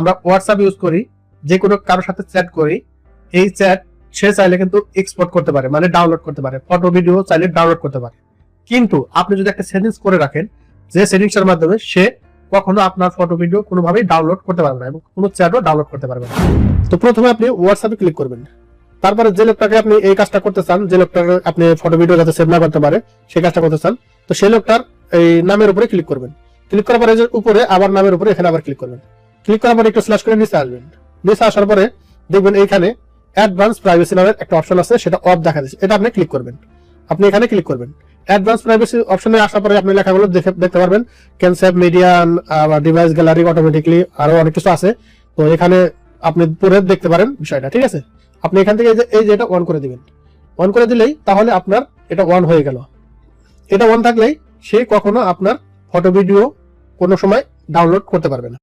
আমরা WhatsApp use করি, যে কোনো কারোর সাথে চ্যাট করি, এই চ্যাট সে চাইলে কিন্তু এক্সপোর্ট করতে পারে মানে ডাউনলোড করতে পারে ফটো ভিডিও চাইলে ডাউনলোড করতে পারে। কিন্তু আপনি যদি একটা সেটিংস করে রাখেন, যে সেটিংস এর মাধ্যমে সে কখনো আপনার ফটো ভিডিও কোনোভাবেই ডাউনলোড করতে পারবে না এবং কোনো চ্যাটও ডাউনলোড করতে পারবে না। তো প্রথমে আপনি হোয়াটসঅ্যাপে ক্লিক করবেন। তারপরে যে লোকটাকে আপনি এই কাজটা করতে চান, যে লোকটাকে আপনি ফটো ভিডিও যাতে সেভ না করতে পারে সেই কাজটা করতে চান, তো সেই লোকটার এই নামের উপরে ক্লিক করবেন। ক্লিক করার পরে উপরে আবার নামের উপরে এখানে আবার ক্লিক করবেন। ক্লিক করার পরে একটু স্ল্যাশ করে নিচে আসবেন। নিচে আসার পরে দেখবেন এইখানে অ্যাডভান্স প্রাইভেসি নামের একটা অপশন আছে, সেটা অফ দেখা যাচ্ছে এটা আপনি ক্লিক করবেন। আপনি এখানে ক্লিক করবেন। অ্যাডভান্স প্রাইভেসি অপশনে আসার পরে আপনি লেখাগুলো দেখে দেখতে পারবেন। Can save media device gallery automatically আরও অনেক কিছু আছে। তো এখানে আপনি পরে দেখতে পারেন বিষয়টা, ঠিক আছে? আপনি এখান থেকে এই যে এটা অন করে দিবেন। অন করে দিলেই তাহলে আপনার এটা অন হয়ে গেল। এটা অন থাকলেই সে কখনো আপনার ফটো ভিডিও কোনো সময় ডাউনলোড করতে পারবে না।